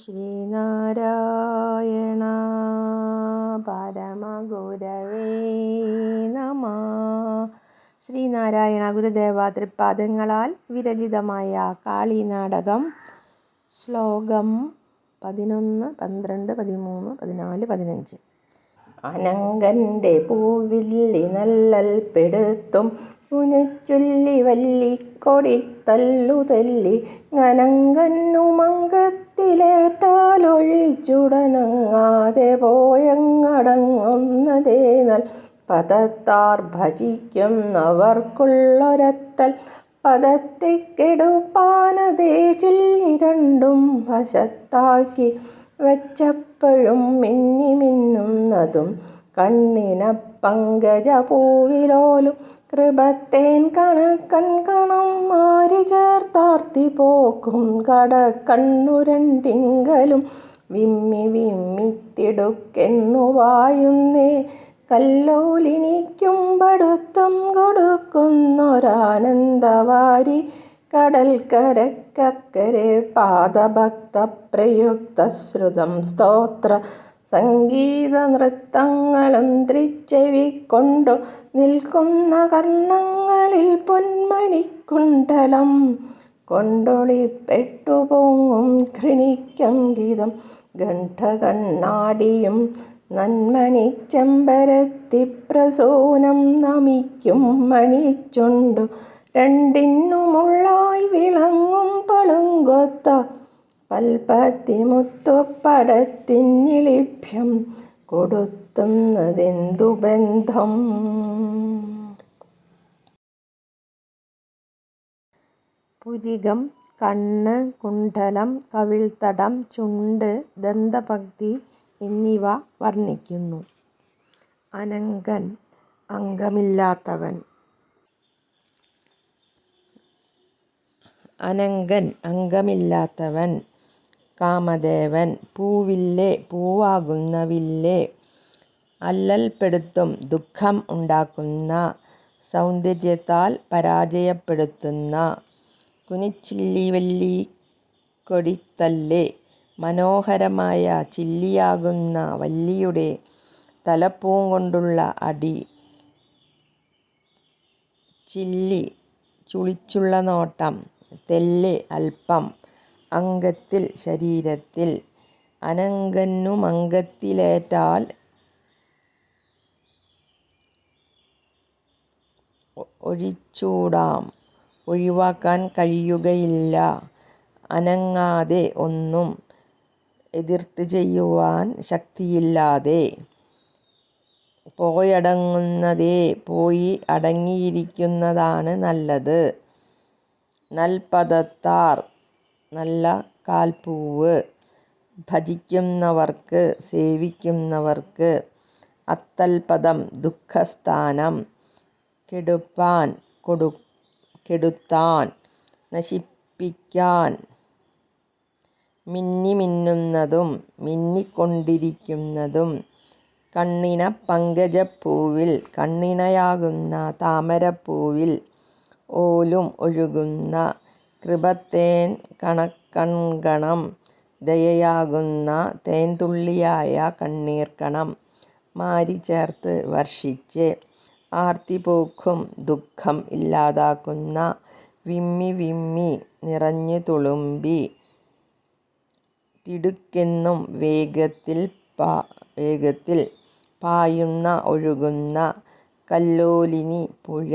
ശ്രീനാരായണ പരമഗുരവേ നമ. ശ്രീനാരായണ ഗുരുദേവ തൃപ്പാദങ്ങളാൽ വിരചിതമായ കാളി നാടകം ശ്ലോകം പതിനൊന്ന് പന്ത്രണ്ട് പതിമൂന്ന് പതിനാല് പതിനഞ്ച്. അനങ്കന്റെ പൂവില്ലി നല്ലൽപ്പെടുത്തും ഉനച്ചൊല്ലി വല്ലിക്കൊടി തല്ലു തല്ലി ങ്ങനങ്കന്നുമങ്കത്തിലേറ്റാലൊഴിച്ചുടനങ്ങാതെ പോയങ്ങടങ്ങുന്നതേ നൽ. പദത്താർ ഭജിക്കുന്നവർക്കുള്ളൊരത്തൽ പദത്തെ കെടുപ്പാനതേ ചില്ലി രണ്ടും വശത്താക്കി വെച്ചപ്പോഴും മിന്നി മിന്നുന്നതും കണ്ണിന പങ്കജ പൂവിലോലും കൃപത്തേൻ കണക്കൻ കണം മാരി ചേർത്താർത്തി പോക്കും കടക്കണ്ണുരണ്ടിങ്കലും വിമ്മി വിമ്മിത്തിടുക്കെന്നു വായുന്നേ. കല്ലോലിനിക്കും പടുത്തം കൊടുക്കുന്നൊരാനന്ദവാരി. കടൽക്കരക്കരെ പാദഭക്തപ്രയുക്തശ്രുതം പ്രയുക്ത സ്തോത്ര സംഗീത നൃത്തങ്ങളും ത്രിച്ചെവിക്കൊണ്ടു നിൽക്കുന്ന കർണങ്ങളിൽ പൊന്മണിക്കുണ്ടലം. കൊണ്ടൊളിപ്പെട്ടു പൊങ്ങും ഘൃണിക്കങ്കിതം ഗണ്ഠകണ്ണാടിയും നന്മണി ചെമ്പരത്തി പ്രസൂനം നമിക്കും മണിച്ചുണ്ടു. രണ്ടിനുമുള്ളായി വിളങ്ങും പളുങ്കൊത്ത പൽപ്പത്തിമുത്തുപ്പടത്തിനിളിഭ്യം കൊടുത്തുന്നതെന്തു ബന്ധം? പുരികം കണ്ണ് കുണ്ഡലം കവിൾത്തടം ചുണ്ട് ദന്തഭക്തി എന്നിവ വർണിക്കുന്നു. അനങ്കൻ അംഗമില്ലാത്തവൻ. അനങ്കൻ അംഗമില്ലാത്തവൻ. കാമദേവൻ. പൂവില്ലേ പൂവാകുന്നവില്ലേ അല്ലൽപ്പെടുത്തും ദുഃഖം ഉണ്ടാക്കുന്ന സൗന്ദര്യത്താൽ പരാജയപ്പെടുത്തുന്ന കുനിച്ചില്ലിവല്ലി കൊടിത്തല്ലേ മനോഹരമായ ചില്ലിയാകുന്ന വല്ലിയുടെ തലപ്പൂം കൊണ്ടുള്ള അടി ചില്ലി ചുളിച്ചുള്ള നോട്ടം തെല്ല് അല്പം അംഗത്തിൽ ശരീരത്തിൽ അനങ്കന്നുമംഗത്തിലേറ്റാൽ ഒഴിച്ചൂടാം. ഒഴിവാക്കാൻ കഴിയുകയില്ല. അനങ്ങാതെ ഒന്നും എതിർത്ത് ചെയ്യുവാൻ ശക്തിയില്ലാതെ പോയടങ്ങുന്നതേ പോയി അടങ്ങിയിരിക്കുന്നതാണ് നല്ലത്. നൽപദത്താർ നല്ല കാൽപ്പൂവ്. ഭജിക്കുന്നവർക്ക് സേവിക്കുന്നവർക്ക് അത്തൽപദം ദുഃഖസ്ഥാനം. കെടുപ്പാൻ കൊടു കെടുത്താൻ നശിപ്പിക്കാൻ. മിന്നി മിന്നുന്നതും മിന്നിക്കൊണ്ടിരിക്കുന്നതും കണ്ണിന പങ്കജപ്പൂവിൽ കണ്ണിണയാകുന്ന താമരപ്പൂവിൽ ഓലും ഒഴുകുന്ന കൃപത്തേൻ കണക്കൺകണം ദയയാകുന്ന തേൻതുള്ളിയായ കണ്ണീർക്കണം. മാരി ചേർത്ത് വർഷിച്ച് ആർത്തിപോക്കും ദുഃഖം ഇല്ലാതാക്കുന്ന വിമ്മി വിമ്മി നിറഞ്ഞു തുളുമ്പി തിടുക്കെന്നും വേഗത്തിൽ പാ വേഗത്തിൽ പായുന്ന ഒഴുകുന്ന കല്ലോലിനി പുഴ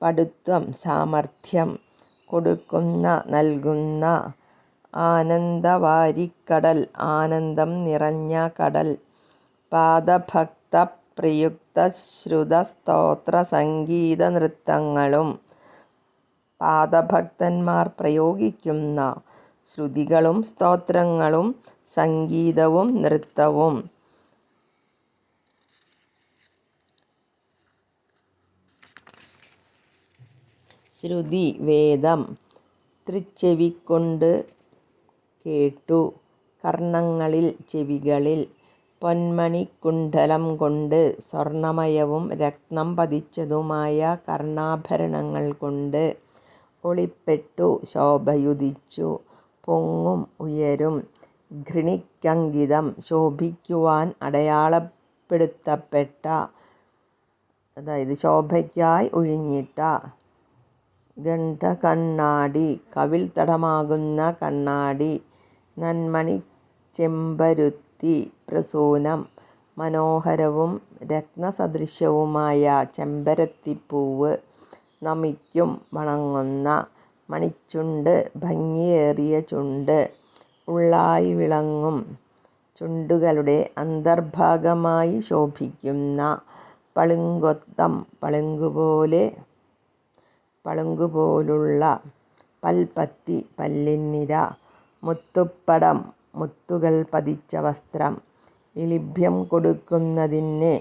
പടുത്വം സാമർഥ്യം കൊടുക്കുന്ന നൽകുന്ന. ആനന്ദവാരിക്കടൽ ആനന്ദം നിറഞ്ഞ കടൽ. പാദഭക്ത പ്രയുക്ത ശ്രുത സ്തോത്ര സംഗീത നൃത്തങ്ങളും പാദഭക്തന്മാർ പ്രയോഗിക്കുന്ന ശ്രുതികളും സ്തോത്രങ്ങളും സംഗീതവും നൃത്തവും. ശ്രുതി വേദം തൃച്ചെവിക്കൊണ്ട് കേട്ടു. കർണങ്ങളിൽ ചെവികളിൽ പൊന്മണിക്കുണ്ഡലം കൊണ്ട് സ്വർണമയവും രക്തം പതിച്ചതുമായ കർണാഭരണങ്ങൾ കൊണ്ട് ഒളിപ്പെട്ടു ശോഭയുദിച്ചു പൊങ്ങും ഉയരും. ഘൃണിക്കങ്കിതം ശോഭിക്കുവാൻ അടയാളപ്പെടുത്തപ്പെട്ട അതായത് ശോഭയ്ക്കായി ഒഴിഞ്ഞിട്ട ഗണ്ഡകണ്ണാടി കവിൽ തടമാകുന്ന കണ്ണാടി നന്മണി ചെമ്പരുത്തി പ്രസൂനം മനോഹരവും രത്നസദൃശവുമായ ചെമ്പരത്തിപ്പൂവ് നമിക്കും വണങ്ങുന്ന മണിച്ചുണ്ട് ഭംഗിയേറിയ ചുണ്ട് ഉള്ളായി വിളങ്ങും ചുണ്ടുകളുടെ അന്തർഭാഗമായി ശോഭിക്കുന്ന പളുങ്കൊത്തം പളുങ്കുപോലെ പളുങ്കുപോലുള്ള പൽപ്പത്തി പല്ലിന്നിര മുത്തുപ്പടം മുത്തുകൾ പതിച്ച വസ്ത്രം ഇളിഭ്യം കൊടുക്കുന്നതിനെ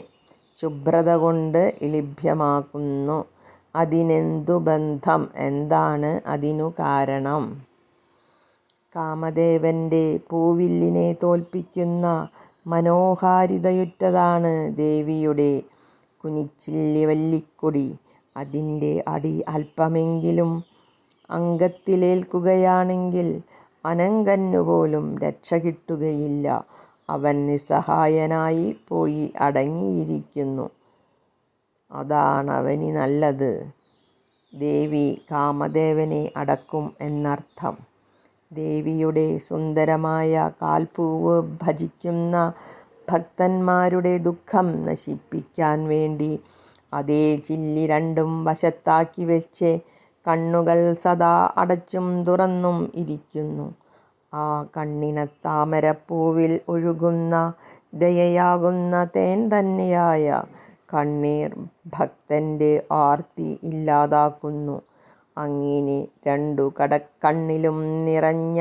ശുഭ്രത കൊണ്ട് ഇളിഭ്യമാക്കുന്നു. അതിനെന്തു ബന്ധം? എന്താണ് അതിനു കാരണം? കാമദേവന്റെ പൂവില്ലിനെ തോൽപ്പിക്കുന്ന മനോഹാരിതയുറ്റതാണ് ദേവിയുടെ കുനിച്ചില്ലി വല്ലിക്കൊടി അതിന്റെ അടി അല്പമെങ്കിലും അംഗത്തിലേൽക്കുകയാണെങ്കിൽ അനങ്കനുപോലും രക്ഷ കിട്ടുകയില്ല. അവൻ നിസ്സഹായനായി പോയി അടങ്ങിയിരിക്കുന്നു. അതാണവന് നല്ലത്. ദേവി കാമദേവനെ അടക്കും എന്നർത്ഥം. ദേവിയുടെ സുന്ദരമായ കാൽപ്പൂവ് ഭജിക്കുന്ന ഭക്തന്മാരുടെ ദുഃഖം നശിപ്പിക്കാൻ വേണ്ടി അതേ ചില്ലി രണ്ടും വശത്താക്കി വെച്ച് കണ്ണുകൾ സദാ അടച്ചും തുറന്നും ഇരിക്കുന്നു. ആ കണ്ണിന താമരപ്പൂവിൽ ഒഴുകുന്ന ദയയാകുന്ന തേൻ തന്നെയായ കണ്ണീർ ഭക്തന്റെ ആർത്തി ഇല്ലാതാക്കുന്നു. അങ്ങനെ രണ്ടു കടക്കണ്ണിലും നിറഞ്ഞ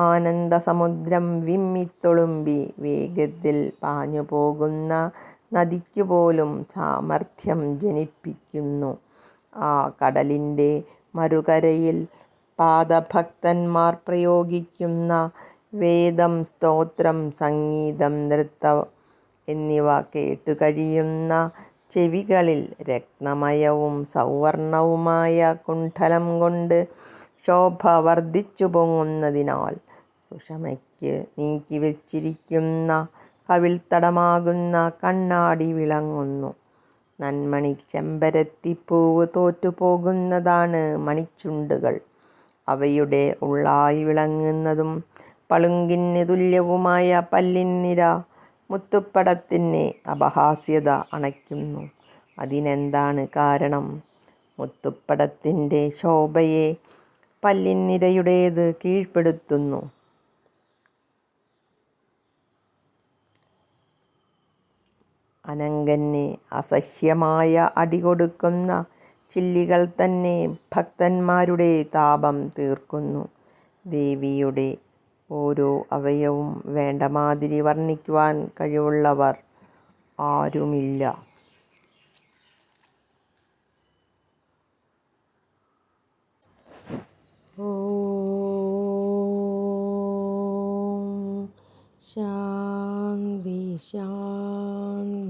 ആനന്ദസമുദ്രം വിമ്മിത്തൊളുമ്പി വേഗത്തിൽ പാഞ്ഞു പോകുന്ന നദിക്കു പോലും സാമർഥ്യം ജനിപ്പിക്കുന്നു. ആ കടലിന്റെ മറുകരയിൽ പാദഭക്തന്മാർ പ്രയോഗിക്കുന്ന വേദം സ്തോത്രം സംഗീതം നൃത്തം എന്നിവ കേട്ടു കഴിയുന്ന ചെവികളിൽ രക്തമയവും സൗവർണവുമായ കുണ്ഠലം കൊണ്ട് ശോഭ വർദ്ധിച്ചു പൊങ്ങുന്നതിനാൽ സുഷമയ്ക്ക് നീക്കിവെച്ചിരിക്കുന്ന കവിൾത്തടമാകുന്ന കണ്ണാടി വിളങ്ങുന്നു. നന്മണി ചെമ്പരത്തിപ്പൂവ് തോറ്റുപോകുന്നതാണ് മണിച്ചുണ്ടുകൾ. അവയുടെ ഉള്ളായി വിളങ്ങുന്നതും പളുങ്കിന് തുല്യവുമായ പല്ലിൻനിര മുത്തുപ്പടത്തിന് അപഹാസ്യത അണയ്ക്കുന്നു. അതിനെന്താണ് കാരണം? മുത്തുപ്പടത്തിന്റെ ശോഭയെ പല്ലിൻനിരയുടേത് കീഴ്പ്പെടുത്തുന്നു. അനങ്കന് അസഹ്യമായ അടി കൊടുക്കുന്ന ചില്ലികൾ തന്നെ ഭക്തന്മാരുടെ താപം തീർക്കുന്നു. ദേവിയുടെ ഓരോ അവയവും വേണ്ടമാതിരി വർണിക്കുവാൻ കഴിവുള്ളവർ ആരുമില്ല. ശാന്തി ശാന്തി.